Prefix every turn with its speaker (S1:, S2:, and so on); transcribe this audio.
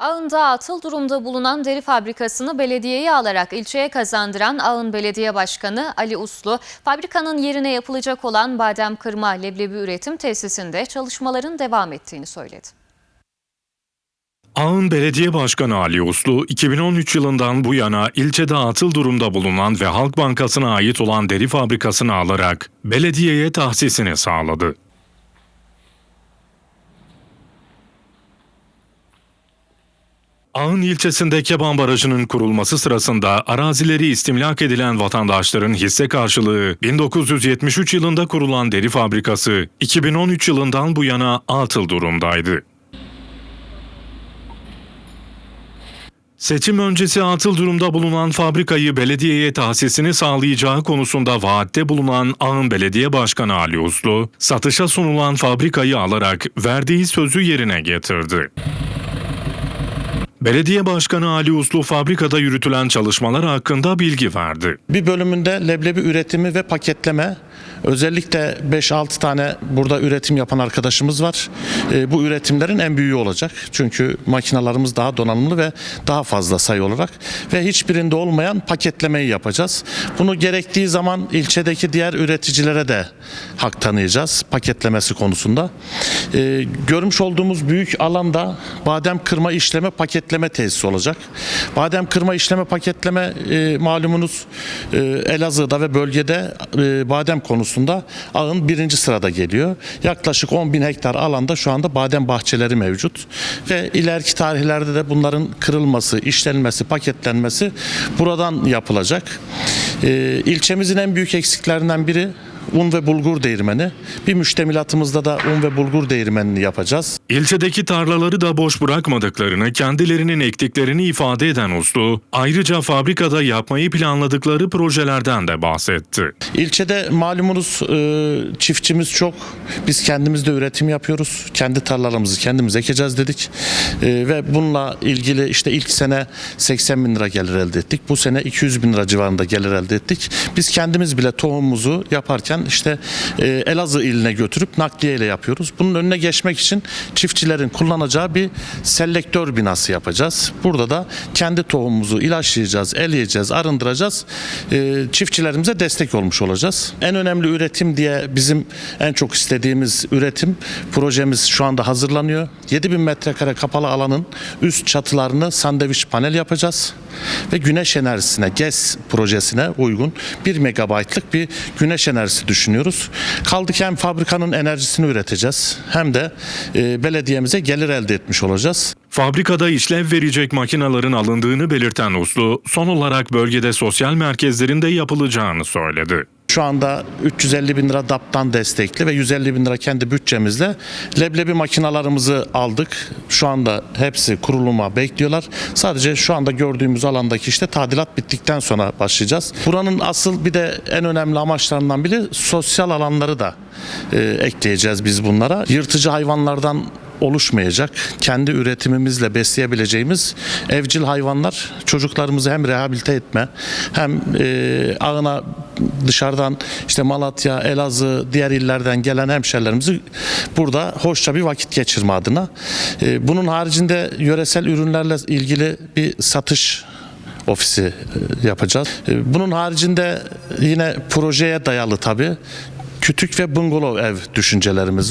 S1: Ağın'da atıl durumda bulunan deri fabrikasını belediyeye alarak ilçeye kazandıran Ağın Belediye Başkanı Ali Uslu, fabrikanın yerine yapılacak olan badem kırma leblebi üretim tesisinde çalışmaların devam ettiğini söyledi.
S2: Ağın Belediye Başkanı Ali Uslu, 2013 yılından bu yana ilçede atıl durumda bulunan ve Halk Bankası'na ait olan deri fabrikasını alarak belediyeye tahsisini sağladı. Ağın ilçesinde Keban Barajı'nın kurulması sırasında arazileri istimlak edilen vatandaşların hisse karşılığı 1973 yılında kurulan deri fabrikası 2013 yılından bu yana atıl durumdaydı. Seçim öncesi atıl durumda bulunan fabrikayı belediyeye tahsisini sağlayacağı konusunda vaatte bulunan Ağın Belediye Başkanı Ali Uslu, satışa sunulan fabrikayı alarak verdiği sözü yerine getirdi. Belediye Başkanı Ali Uslu fabrikada yürütülen çalışmalar hakkında bilgi verdi.
S3: Bir bölümünde leblebi üretimi ve paketleme. Özellikle 5-6 tane burada üretim yapan arkadaşımız var. E, bu üretimlerin en büyüğü olacak. Çünkü makinalarımız daha donanımlı ve daha fazla sayı olarak. Ve hiçbirinde olmayan paketlemeyi yapacağız. Bunu gerektiği zaman ilçedeki diğer üreticilere de hak tanıyacağız paketlemesi konusunda. E, görmüş olduğumuz büyük alanda badem kırma işleme paketleme tesisi olacak. Badem kırma işleme paketleme e, malumunuz Elazığ'da ve bölgede badem konusunda ağın birinci sırada geliyor. Yaklaşık 10 bin hektar alanda şu anda badem bahçeleri mevcut. Ve ileriki tarihlerde de bunların kırılması, işlenmesi, paketlenmesi buradan yapılacak. E, ilçemizin en büyük eksiklerinden biri un ve bulgur değirmeni. Bir müştemilatımızda da un ve bulgur değirmenini yapacağız.
S2: İlçedeki tarlaları da boş bırakmadıklarını, kendilerinin ektiklerini ifade eden Uslu, ayrıca fabrikada yapmayı planladıkları projelerden de bahsetti.
S3: İlçede malumunuz e, çiftçimiz çok. Biz kendimiz de üretim yapıyoruz. Kendi tarlalarımızı kendimiz ekeceğiz dedik. E, ve bununla ilgili işte ilk sene 80 bin lira gelir elde ettik. Bu sene 200 bin lira civarında gelir elde ettik. Biz kendimiz bile tohumumuzu yaparken işte e, Elazığ iline götürüp nakliyeyle yapıyoruz. Bunun önüne geçmek için çiftçilerin kullanacağı bir selektör binası yapacağız. Burada da kendi tohumumuzu ilaçlayacağız, eleyeceğiz, arındıracağız. E, çiftçilerimize destek olmuş olacağız. En önemli üretim diye bizim en çok istediğimiz üretim projemiz şu anda hazırlanıyor. 7000 metrekare kapalı alanın üst çatılarını sandviç panel yapacağız ve güneş enerjisine, GES projesine uygun 1 megabaytlık bir güneş enerjisi düşünüyoruz. Kaldı ki hem fabrikanın enerjisini üreteceğiz hem de e, belediyemize gelir elde etmiş olacağız.
S2: Fabrikada işlev verecek makinelerin alındığını belirten Uslu, son olarak bölgede sosyal merkezlerin de yapılacağını söyledi.
S3: Şu anda 350 bin lira DAP'tan destekli ve 150 bin lira kendi bütçemizle leblebi makinalarımızı aldık. Şu anda hepsi kuruluma bekliyorlar. Sadece şu anda gördüğümüz alandaki işte tadilat bittikten sonra başlayacağız. Buranın asıl bir de en önemli amaçlarından biri sosyal alanları da e, ekleyeceğiz biz bunlara. Yırtıcı hayvanlardan oluşmayacak. Kendi üretimimizle besleyebileceğimiz evcil hayvanlar çocuklarımızı hem rehabilite etme hem e, ağına dışarıdan işte Malatya, Elazığ, diğer illerden gelen hemşerilerimizi burada hoşça bir vakit geçirme adına. E, bunun haricinde yöresel ürünlerle ilgili bir satış ofisi e, yapacağız. E, Bunun haricinde yine projeye dayalı tabii kütük ve bungalov ev düşüncelerimiz